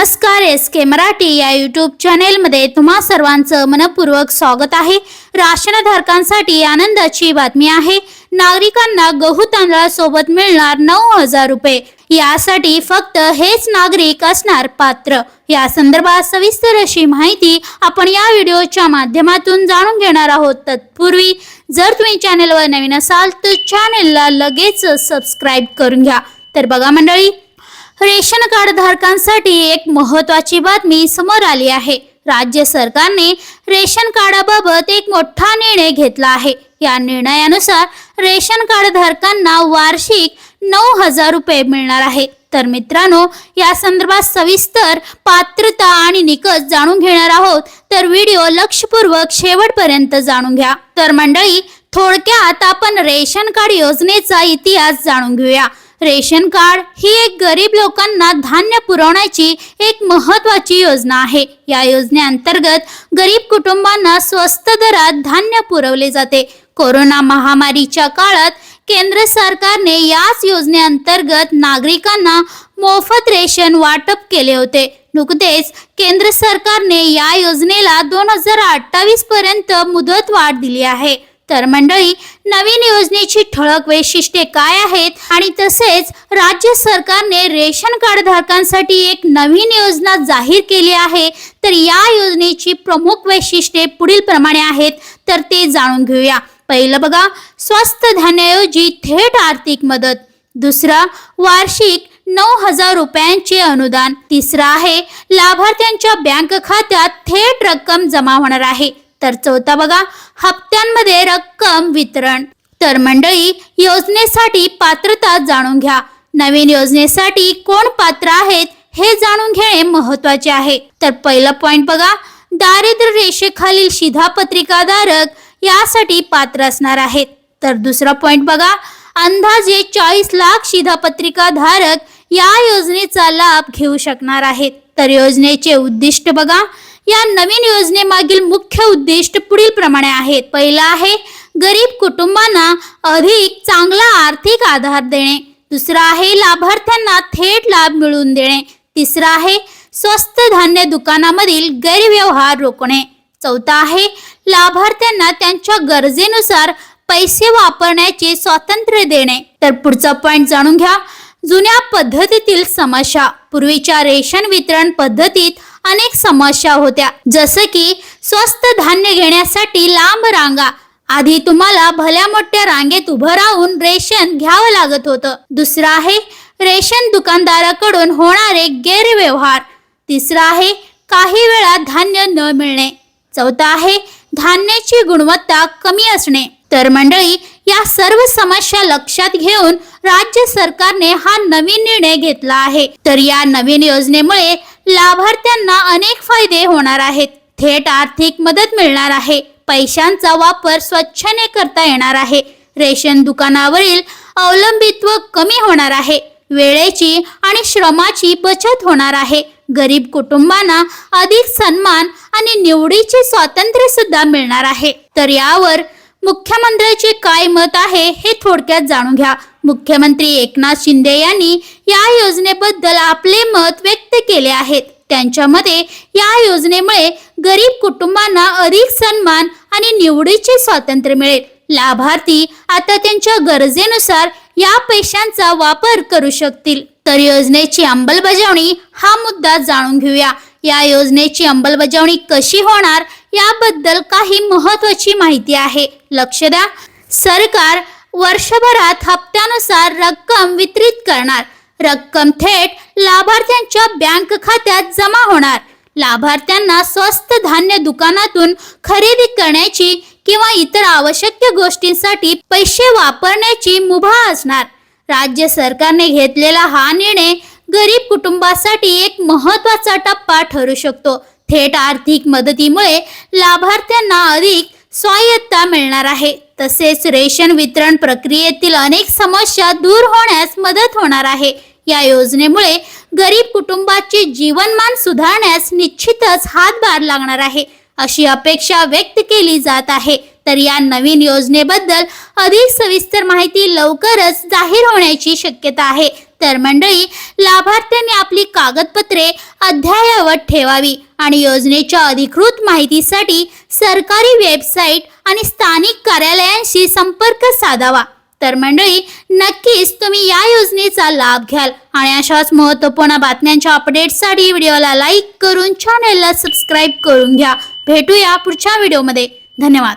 नमस्कार एस के मराठी या यूट्यूब चॅनेलमध्ये तुम्हा सर्वांचं मनपूर्वक स्वागत आहे. राशनधारकांसाठी आनंदाची बातमी आहे. नागरिकांना गहू तांदळासोबत मिळणार नऊ हजार रुपये. यासाठी फक्त हेच नागरिक असणार पात्र. या संदर्भात सविस्तर अशी माहिती आपण या व्हिडिओच्या माध्यमातून जाणून घेणार आहोत. तत्पूर्वी जर तुम्ही चॅनेलवर नवीन असाल तर चॅनेलला लगेच सबस्क्राईब करून घ्या. तर बघा मंडळी रेशन कार्ड धारकांसाठी एक महत्वाची बातमी समोर आली आहे. राज्य सरकारने रेशन कार्डाबाबत एक मोठा निर्णय घेतला आहे. या निर्णयानुसार रेशन कार्ड धारकांना वार्षिक नऊ हजार रुपये मिळणार आहे. तर मित्रांनो या संदर्भात सविस्तर पात्रता आणि निकष जाणून घेणार आहोत. तर व्हिडिओ लक्षपूर्वक शेवटपर्यंत जाणून घ्या. तर मंडळी थोडक्यात आपण रेशन कार्ड योजनेचा इतिहास जाणून घेऊया. रेशन कार्ड ही एक गरीब लोकांना धान्य पुरवण्याची एक महत्वाची योजना आहे. या योजनेअंतर्गत गरीब कुटुंबांना स्वस्त दरात धान्य पुरवले जाते. कोरोना महामारीच्या काळात केंद्र सरकारने याच योजनेअंतर्गत नागरिकांना मोफत रेशन वाटप केले होते. नुकतेच केंद्र सरकारने या योजनेला दोन हजार अठ्ठावीस पर्यंत मुदत वाढ दिली आहे. तर मंडळी नवीन योजनेची ठळक वैशिष्ट्ये काय आहेत? आणि तसेच राज्य सरकारने रेशन कार्ड धारकांसाठी एक नवीन योजना जाहीर केली आहे. तर या योजनेची प्रमुख वैशिष्ट्ये पुढील प्रमाणे आहेत. तर ते जाणून घेऊया. पहिलं बघा स्वस्त धान्याऐवजी थेट आर्थिक मदत. दुसरा वार्षिक नऊ हजार रुपयांचे अनुदान. तिसरा आहे लाभार्थ्यांच्या बँक खात्यात थेट रक्कम जमा होणार आहे. तर चौथा बघा हप्त्यांमध्ये रक्कम वितरण. तर मंडळी योजनेसाठी पात्रता जाणून घ्या. नवीन योजनेसाठी कोण पात्र आहेत हे जाणून घेणे महत्त्वाचे आहे. तर पहिलं पॉइंट बघा दारिद्र्य रेषेखालील शिधापत्रिकाधारक यासाठी पात्र असणार आहेत. तर दुसरा पॉइंट बघा अंदाजे चाळीस लाख शिधापत्रिका धारक या योजनेचा लाभ घेऊ शकणार आहेत. तर योजनेचे उद्दिष्ट बघा या नवीन योजनेमागील मुख्य उद्दिष्ट पुढील प्रमाणे आहेत. पहिलं आहे गरीब कुटुंबांना अधिक चांगला आर्थिक आधार देणे. दुसरा आहे लाभार्थ्यांना थेट लाभ मिळवून देणे. तिसरा आहे स्वस्त धान्य दुकानामधील गैरव्यवहार रोखणे. चौथा आहे लाभार्थ्यांना त्यांच्या गरजेनुसार पैसे वापरण्याचे स्वातंत्र्य देणे. तर पुढचा पॉइंट जाणून घ्या. जुन्या पद्धतीतील समस्या. पूर्वीच्या रेशन वितरण पद्धतीत अनेक समस्या होत्या. जसं की स्वस्त धान्य घेण्यासाठी लांब रांगा. आधी तुम्हाला भल्या मोठ्या रांगेत उभं राहून रेशन घ्यावं लागत होतं. दुसरं आहे रेशन दुकानदाराकडून होणारे गैरव्यवहार. तिसरं आहे काही वेळा धान्य न मिळणे. चौथं आहे धान्याची गुणवत्ता कमी असणे. तर मंडळी या सर्व समस्या लक्षात घेऊन राज्य सरकारने हा नवीन निर्णय घेतला आहे. तर या नवीन योजनेमुळे लाभार्थ्यांना अनेक फायदे होणार आहेत. थेट आर्थिक मदत मिळणार आहे. पैशांचा वापर स्वच्छने करता येणार आहे. रेशन दुकानावरील अवलंबित्व कमी होणार आहे. वेळेची आणि श्रमाची बचत होणार आहे. गरीब कुटुंबांना अधिक सन्मान आणि निवडीचे स्वातंत्र्य सुद्धा मिळणार आहे. तर यावर मुख्यमंत्र्यांचे काय मत आहे हे थोडक्यात जाणून घ्या. मुख्यमंत्री एकनाथ शिंदे यांनी या योजनेबद्दल आपले मत व्यक्त केले आहेत. त्यांच्या मते या योजनेमुळे गरीब कुटुंबांना अधिक सन्मान आणि निवडीचे स्वातंत्र्य मिळेल. लाभार्थी आता त्यांच्या गरजेनुसार या पैशांचा वापर करू शकतील. तर योजनेची अंमलबजावणी हा मुद्दा जाणून घेऊया. या योजनेची अंमलबजावणी कशी होणार याबद्दल काही महत्वाची माहिती आहे. लक्ष द्या. सरकार वर्षभरात हप्त्यानुसार रक्कम वितरित करणार. रक्कम थेट लाभार्थ्यांच्या बँक खात्यात जमा होणार. लाभार्थ्यांना स्वस्त धान्य दुकानातून खरेदी करण्याची किंवा इतर आवश्यक गोष्टींसाठी पैसे वापरण्याची मुभा असणार. राज्य सरकारने घेतलेला हा निर्णय गरीब कुटुंबासाठी एक महत्त्वाचा टप्पा ठरू शकतो. थेट आर्थिक मदतीमुळे लाभार्थ्यांना अधिक स्वायत्ता मिळणार आहे. तसेच रेशन वितरण प्रक्रियेतील अनेक समस्या दूर होण्यास मदत होणार आहे. या योजनेमुळे गरीब कुटुंबाचे जीवनमान सुधारण्यास निश्चितच हातभार लागणार आहे. अशी अपेक्षा व्यक्त केली जात आहे. तर या नवीन योजनेबद्दल अधिक सविस्तर माहिती लवकरच जाहीर होण्याची शक्यता आहे. तर मंडळी लाभार्थ्यांनी आपली कागदपत्रे अद्ययावत ठेवावी आणि योजनेच्या अधिकृत माहितीसाठी सरकारी वेबसाईट आणि स्थानिक कार्यालयांशी संपर्क साधावा. तर मंडळी नक्कीच तुम्ही या योजनेचा लाभ घ्याल आणि अशाच महत्त्वपूर्ण बातम्यांच्या अपडेट्ससाठी व्हिडिओला लाईक करून चॅनेलला सबस्क्राईब करून घ्या. भेटूया पुढच्या व्हिडिओमध्ये. धन्यवाद.